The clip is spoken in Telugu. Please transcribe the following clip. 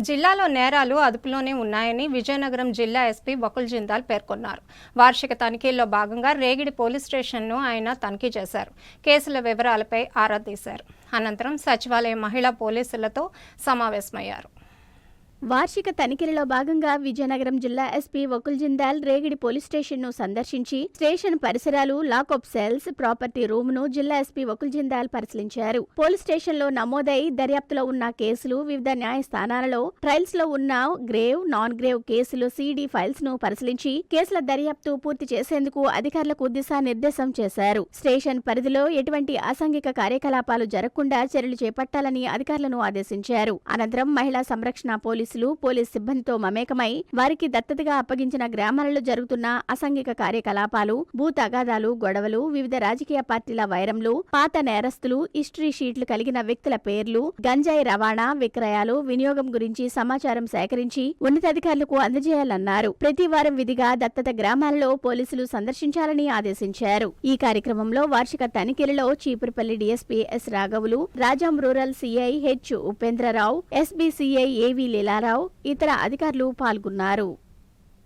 జిల్లాలో నేరాలు అదుపులోనే ఉన్నాయని విజయనగరం జిల్లా ఎస్పీ బకుల్ జిందాల్ పేర్కొన్నారు. వార్షిక తనిఖీల్లో భాగంగా రేగిడి పోలీస్ స్టేషన్ను ఆయన తనిఖీ చేశారు. కేసుల వివరాలపై ఆరా తీశారు. అనంతరం సచివాలయ మహిళా పోలీసులతో సమావేశమయ్యారు. వార్షిక తనిఖీలలో భాగంగా విజయనగరం జిల్లా ఎస్పీ వకుల్ జిందాల్ రేగిడి పోలీస్ స్టేషన్ను సందర్శించి స్టేషన్ పరిసరాలు లాకప్ సెల్స్ ప్రాపర్టీ రూమ్ను జిల్లా ఎస్పీ వకుల్ జిందాల్ పరిశీలించారు. పోలీస్ స్టేషన్లో నమోదై దర్యాప్తులో ఉన్న కేసులు వివిధ న్యాయస్థానాలలో ట్రయల్స్లో ఉన్న గ్రేవ్ నాన్ గ్రేవ్ కేసులు సీడీ ఫైల్స్ను పరిశీలించి కేసుల దర్యాప్తు పూర్తి చేసేందుకు అధికారులకు దిశానిర్దేశం చేశారు. స్టేషన్ పరిధిలో ఎటువంటి అసాంఘిక కార్యకలాపాలు జరగకుండా చర్యలు చేపట్టాలని అధికారులను ఆదేశించారు. అనంతరం మహిళా సంరక్షణ పోలీసు పోలీసులు పోలీస్ సిబ్బందితో మమేకమై వారికి దత్తతగా అప్పగించిన గ్రామాలలో జరుగుతున్న అసాంఘిక కార్యకలాపాలు భూ తగాదాలు గొడవలు వివిధ రాజకీయ పార్టీల వైరంలు పాత నేరస్తులు హిస్టరీ షీట్లు కలిగిన వ్యక్తుల పేర్లు గంజాయి రవాణా విక్రయాలు వినియోగం గురించి సమాచారం సేకరించి ఉన్నతాధికారులకు అందజేయాలన్నారు. ప్రతి వారం విధిగా దత్తత గ్రామాలలో పోలీసులు సందర్శించాలని ఆదేశించారు. ఈ కార్యక్రమంలో వార్షిక తనిఖీలలో Cheepurupalli DSP S రాఘవులు Rajam rural CI H Upendrarao SBCI AV Leelarao ఇతర అధికారులు పాల్గొన్నారు.